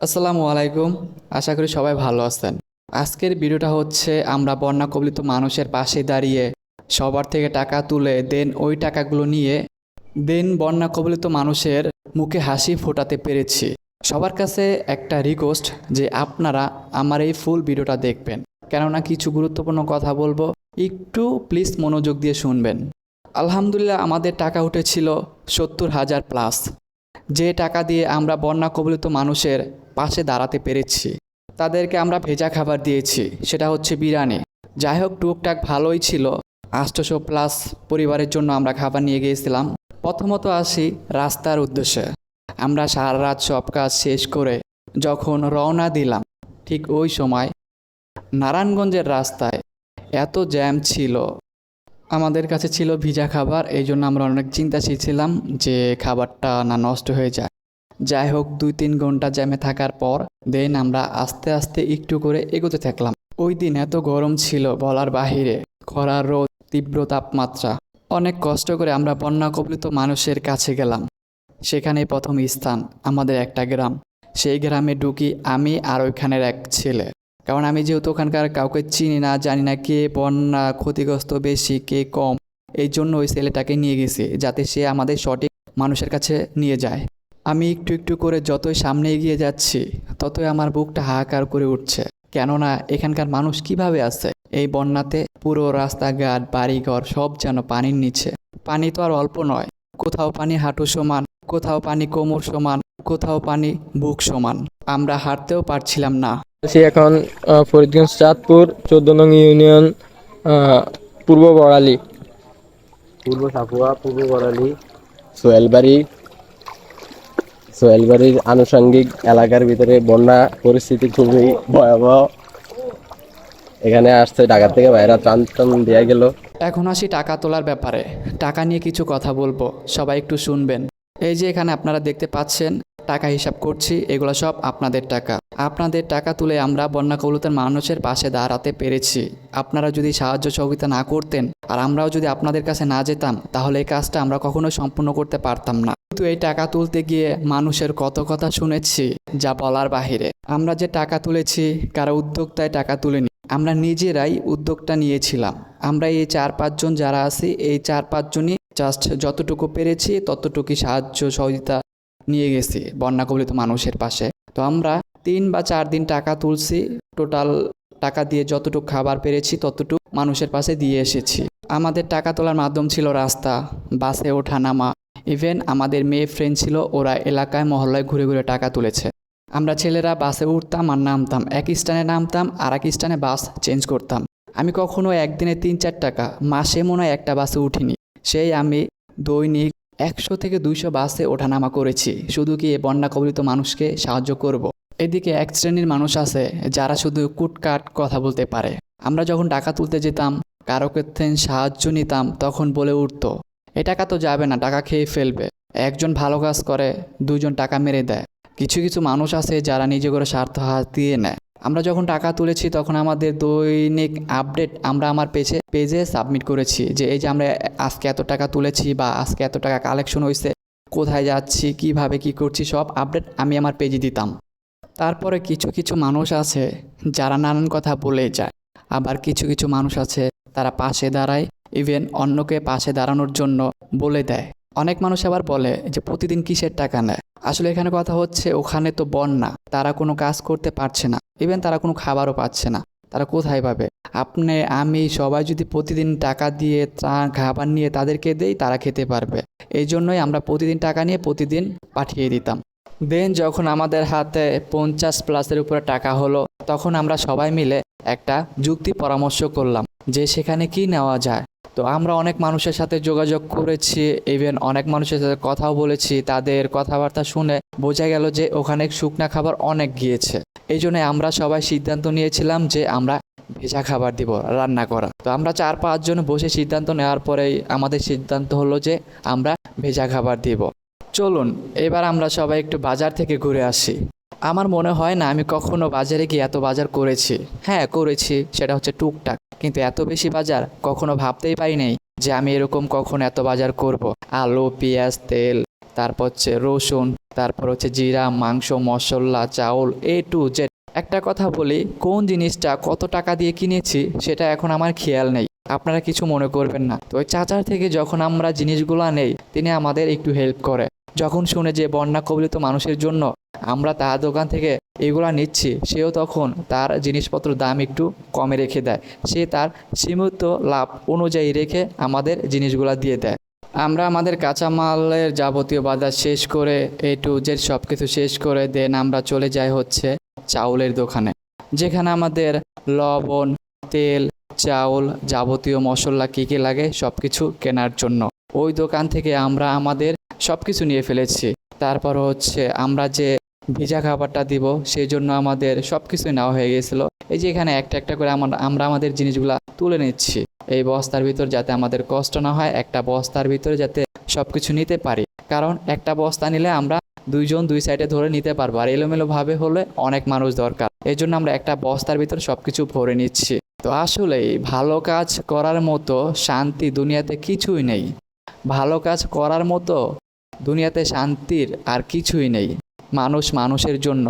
আসসালামু আলাইকুম। আশা করি সবাই ভালো আছেন। আজকের ভিডিওটা হচ্ছে আমরা বন্যা কবলিত মানুষের পাশে দাঁড়িয়ে সবার থেকে টাকা তুলে দেন ওই টাকাগুলো নিয়ে দেন বন্যা কবলিত মানুষের মুখে হাসি ফোটাতে পেরেছি। সবার কাছে একটা রিকোয়েস্ট যে আপনারা আমার এই ফুল ভিডিওটা দেখবেন। কেননা কিছু গুরুত্বপূর্ণ কথা বলব, একটু প্লিজ মনোযোগ দিয়ে শুনবেন। আলহামদুলিল্লাহ আমাদের টাকা উঠেছিল সত্তর হাজার প্লাস যে টাকা দিয়ে আমরা বন্যা কবলিত মানুষের পাশে দাঁড়াতে পেরেছি, তাদেরকে আমরা ভেজা খাবার দিয়েছি, সেটা হচ্ছে বিরিয়ানি। যাই হোক, টুকটাক ভালোই ছিল। আষ্টশো প্লাস পরিবারের জন্য আমরা খাবার নিয়ে গিয়েছিলাম। প্রথমত আসি রাস্তার উদ্দেশ্যে। আমরা সারা রাত সব কাজ শেষ করে যখন রওনা দিলাম, ঠিক ওই সময় নারায়ণগঞ্জের রাস্তায় এত জ্যাম ছিল। আমাদের কাছে ছিল ভিজা খাবার, এই জন্য আমরা অনেক চিন্তাশীল ছিলাম যে খাবারটা না নষ্ট হয়ে যায়। যাই হোক, দুই তিন ঘণ্টা জ্যামে থাকার পর, দেন আমরা আস্তে আস্তে একটু করে এগোতে থাকলাম। ওই দিন এত গরম ছিল বলার বাহিরে খরার রোদ, তীব্র তাপমাত্রা। অনেক কষ্ট করে আমরা বন্যা কবলিত মানুষের কাছে গেলাম। সেখানে প্রথম স্থান, আমাদের একটা গ্রাম। সেই গ্রামে ঢুকি আমি আর ওইখানের এক ছেলে। কারণ আমি যেহেতু ওখানকার কাউকে চিনি না, জানি না কে বন্যা ক্ষতিগ্রস্ত বেশি, কে কম এই জন্য ওই ছেলেটাকে নিয়ে গেছি যাতে সে আমাদের সঠিক মানুষের কাছে নিয়ে যায়। আমি একটু একটু করে যতই সামনে এগিয়ে যাচ্ছি, ততই আমার বুকটা হাহাকার করে উঠছে। কেননা এখানকার মানুষ কীভাবে আছে? এই বন্যাতে পুরো রাস্তাঘাট, বাড়িঘর সব যেন পানির নিচে। পানি তো আর অল্প নয়, কোথাও পানি হাঁটু সমান, কোথাও পানি কোমর সমান, কোথাও পানি বুক সমান। আমরা হাঁটতেও পারছিলাম না। আছি এখন ফরিদগঞ্জ চাঁদপুর চোদ্দ নং ইউনিয়ন পূর্ব বড়ালি। পূর্ব সাপুয়া পূর্ব বরালি সোহেলবাড়ি সোহেলবাড়ির আনুষঙ্গিক এলাকার ভিতরে বন্যা পরিস্থিতি খুবই ভয়াবহ। এখানে আসছে ঢাকা থেকে বাইরে ত্রাণ টান দেওয়া গেল। এখন আসি টাকা তোলার ব্যাপারে। টাকা নিয়ে কিছু কথা বলব সবাই একটু শুনবেন। এই যে এখানে আপনারা দেখতে পাচ্ছেন টাকা হিসাব করছি, এগুলো সব আপনাদের টাকা। আপনাদের টাকা তুলে আমরা বন্যা কবলতের মানুষের পাশে দাঁড়াতে পেরেছি। আপনারা যদি সাহায্য সহযোগিতা না করতেন আর আমরাও যদি আপনাদের কাছে না যেতাম, তাহলে এই কাজটা আমরা কখনো সম্পূর্ণ করতে পারতাম না। কিন্তু এই টাকা তুলতে গিয়ে মানুষের কত কথা শুনেছি, যা বলার বাহিরে। আমরা যে টাকা তুলেছি, কারও উদ্যোক্তায় টাকা তুলেনি। আমরা নিজেরাই উদ্যোগটা নিয়েছিলাম। আমরা এই চার পাঁচজন যারা আছি, এই চার পাঁচজনই জাস্ট যতটুকু পেরেছি, ততটুকুই সাহায্য সহযোগিতা নিয়ে গেছি বন্যা কবলিত মানুষের পাশে। তো আমরা তিন বা চার দিন টাকা তুলছি টোটাল টাকা দিয়ে যতটুকু খাবার পেরেছি ততটুকু মানুষের পাশে দিয়ে এসেছি। আমাদের টাকা তোলার মাধ্যম ছিল রাস্তা, বাসে ওঠা নামা। ইভেন আমাদের মেয়ে ফ্রেন্ড ছিল, ওরা এলাকায়, মহল্লায় ঘুরে ঘুরে টাকা তুলেছে। আমরা ছেলেরা বাসে উঠতাম আর নামতাম। এক স্থানে নামতাম আর এক স্থানে বাস চেঞ্জ করতাম। আমি কখনো একদিনে তিন চার টাকা, মাসে মনে হয় একটা বাসে উঠিনি। সেই আমি দৈনিক একশো থেকে দুইশো বাসে ওঠানামা করেছি। শুধু কি বন্যা কবলিত মানুষকে সাহায্য করব। এদিকে এক শ্রেণির মানুষ আছে, যারা শুধু কুটকাট কথা বলতে পারে। আমরা যখন টাকা তুলতে যেতাম কারও সাহায্য নিতাম, তখন বলে উঠতো, এ টাকা তো যাবে না, টাকা খেয়ে ফেলবে। একজন ভালো কাজ করে দুজন টাকা মেরে দেয়। কিছু কিছু মানুষ আছে যারা নিজে করে স্বার্থ হাত দিয়ে নেয়। আমরা যখন টাকা তুলেছি, তখন আমাদের দৈনিক আপডেট আমরা আমার পেজে পেজে সাবমিট করেছি যে এই যে আমরা আজকে এত টাকা তুলেছি বা আজকে এত টাকা কালেকশন হয়েছে কোথায় যাচ্ছি, কীভাবে কি করছি, সব আপডেট আমি আমার পেজে দিতাম। তারপরে কিছু কিছু মানুষ আছে যারা নানান কথা বলে যায়। আবার কিছু কিছু মানুষ আছে তারা পাশে দাঁড়ায় ইভেন অন্যকে পাশে দাঁড়ানোর জন্য বলে দেয়। অনেক মানুষ আবার বলে যে প্রতিদিন কিসের টাকা নেয়? আসলে এখানে কথা হচ্ছে, ওখানে তো বন্যা, তারা কোনো কাজ করতে পারছে না। ইভেন তারা কোনো খাবারও পাচ্ছে না। তারা কোথায় পাবে? আপনি, আমি সবাই যদি প্রতিদিন টাকা দিয়ে খাবার নিয়ে তাদেরকে দেই, তারা খেতে পারবে। এই জন্যই আমরা প্রতিদিন টাকা নিয়ে প্রতিদিন পাঠিয়ে দিতাম। দেন যখন আমাদের হাতে পঞ্চাশ প্লাসের উপরে টাকা হলো, তখন আমরা সবাই মিলে একটা যুক্তি পরামর্শ করলাম যে সেখানে কি নেওয়া যায়। তো আমরা অনেক মানুষের সাথে যোগাযোগ করেছি ইভেন অনেক মানুষের সাথে কথাও বলেছি, তাদের কথাবার্তা শুনে বোঝা গেল যে ওখানে শুকনা খাবার অনেক গিয়েছে। এই জন্য আমরা সবাই সিদ্ধান্ত নিয়েছিলাম যে আমরা ভেজা খাবার দিব, রান্না করা। তো আমরা চার পাঁচজন বসে সিদ্ধান্ত নেওয়ার পরেই আমাদের সিদ্ধান্ত হলো যে আমরা ভেজা খাবার দিব। চলুন, এবার আমরা সবাই একটু বাজার থেকে ঘুরে আসি। আমার মনে হয় না আমি কখনো বাজারে গিয়ে এত বাজার করেছি। হ্যাঁ করেছি, সেটা হচ্ছে টুকটাক। কিন্তু এত বেশি বাজার কখনো ভাবতেই পারি নাই যে আমি এরকম কখনো এত বাজার করব। আলু, পেঁয়াজ, তেল, তারপর হচ্ছে রসুন, তারপর হচ্ছে জিরা, মাংস, মশলা, চাউল এ টু জেড একটা কথা বলি, কোন জিনিসটা কত টাকা দিয়ে কিনেছি সেটা এখন আমার খেয়াল নেই। আপনারা কিছু মনে করবেন না। তো ওই চাচার থেকে যখন আমরা জিনিসগুলো নেই, তিনি আমাদের একটু হেল্প করে। যখন শুনে যে বন্যা কবলিত মানুষের জন্য আমরা তার দোকান থেকে এগুলা নিচ্ছি, সেও তখন তার জিনিসপত্র দাম একটু কমে রেখে দেয়। সে তার সীমিত লাভ অনুযায়ী রেখে আমাদের জিনিসগুলা দিয়ে দেয়। আমরা আমাদের কাঁচামালের যাবতীয় বাজার শেষ করে, এ টু জেড সব কিছু শেষ করে দেন আমরা চলে যাই হচ্ছে চাউলের দোকানে। যেখানে আমাদের লবণ, তেল, চাউল যাবতীয় মশলা কী কী লাগে সব কিছু কেনার জন্য। ওই দোকান থেকে আমরা আমাদের সব কিছু নিয়ে ফেলেছি। তারপর হচ্ছে আমরা যে ভিজা খাবারটা দিব সেই জন্য আমাদের সব কিছুই নেওয়া হয়ে গেছিল। এই যে এখানে একটা একটা করে আমরা আমরা আমাদের জিনিসগুলা তুলে নিচ্ছি। এই বস্তার ভিতর যাতে আমাদের কষ্ট না হয়, একটা বস্তার ভিতরে যাতে সব কিছু নিতে পারি। কারণ একটা বস্তা নিলে আমরা দুইজন দুই সাইডে ধরে নিতে পারব। আর এলোমেলোভাবে হলে অনেক মানুষ দরকার। এই জন্য আমরা একটা বস্তার ভিতর সব কিছু ভরে নিচ্ছি। তো আসলেই ভালো কাজ করার মতো শান্তি দুনিয়াতে কিছুই নেই। ভালো কাজ করার মতো দুনিয়াতে শান্তির আর কিছুই নেই। মানুষ মানুষের জন্য।